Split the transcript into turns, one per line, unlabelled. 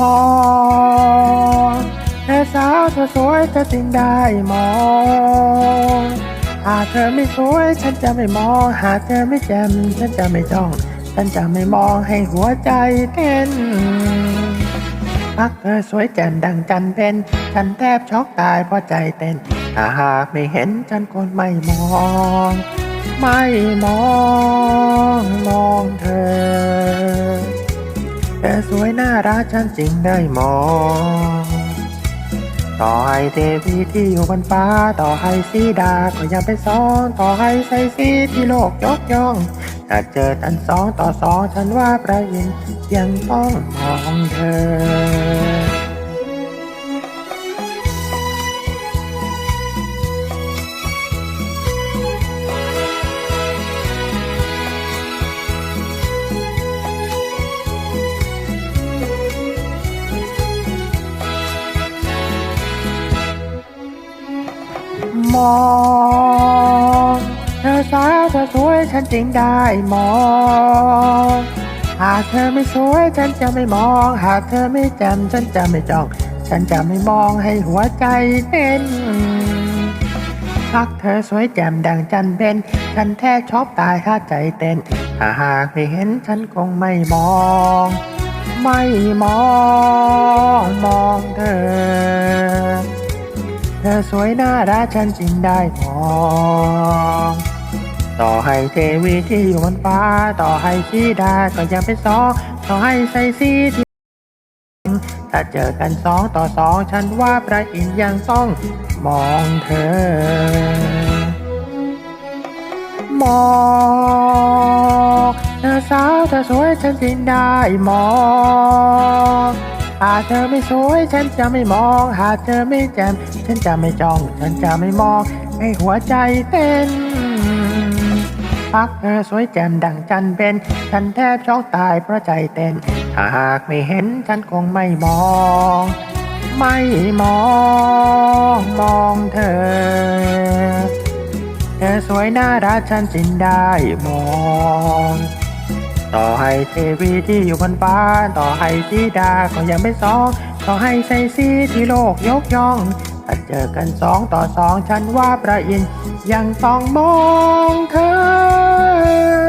มองเธอสาวเธอสวยจะจริงได้มองหากเธอไม่สวยฉันจะไม่มอง หากเธอไม่แจ่มฉันจะไม่จ้อง ฉันจะไม่มองให้หัวใจเต้นพักเธอสวยแจ่มดังจันเป็นฉันแทบช็อกตายเพราะใจเต้นถ้าหากไม่เห็นฉันคงไม่มอง ไม่มอง มองเธอ เธอสวยน่ารักฉันจริงได้มอง ต่อให้เทวีที่อยู่บนฟ้า ต่อให้สีดาก็ยังไปนสอง ต่อให้ใส่สีที่โลกยกย่องถ้าเจอกันสองต่อสองฉันว่าประยินยังต้องมองเธอ มองเธอสาวเธอสวยฉันจริงได้มองหากเธอไม่สวยฉันจะไม่มอง หากเธอไม่แจ่มฉันจะไม่จ้อง ฉันจะไม่มองให้หัวใจเต้นพักเธอสวยแจ่มดังจันเป็นฉันแทบชอบตายถ้าใจเต้นถ้าหากไม่เห็นฉันคงไม่มอง ไม่มองมองเธอ สวยน่ารักฉันจริงได้มองต่อให้เทวีที่อยู่บนฟ้า ต่อให้สีดาก็ยังเป็นสองต่อให้ใส่สีที่ถ้าเจอกันสองต่อสองฉันว่าพระอินทร์ยังต้องมองเธอ มองเธอสาวเธอสวยฉันจริงได้มอง หากเธอไม่สวยฉันจะไม่มอง หากเธอไม่แจ่มฉันจะไม่จ้อง ฉันจะไม่มองให้หัวใจเต้นพักเธอสวยแจ่มดังจันเป็น ฉันแทบช็อกตายเพราะใจเต้น ถ้าหากไม่เห็นฉันคงไม่มอง ไม่มองมองเธอ เธอสวยน่ารักฉันจินได้มอง ต่อให้เทวีที่อยู่บนฟ้า ต่อให้สีดาก็ยังไม่สองต่อให้ใส่สีที่โลกยกย่องถ้าเจอกันสองต่อสองฉันว่าประอินยังต้องมองเธอ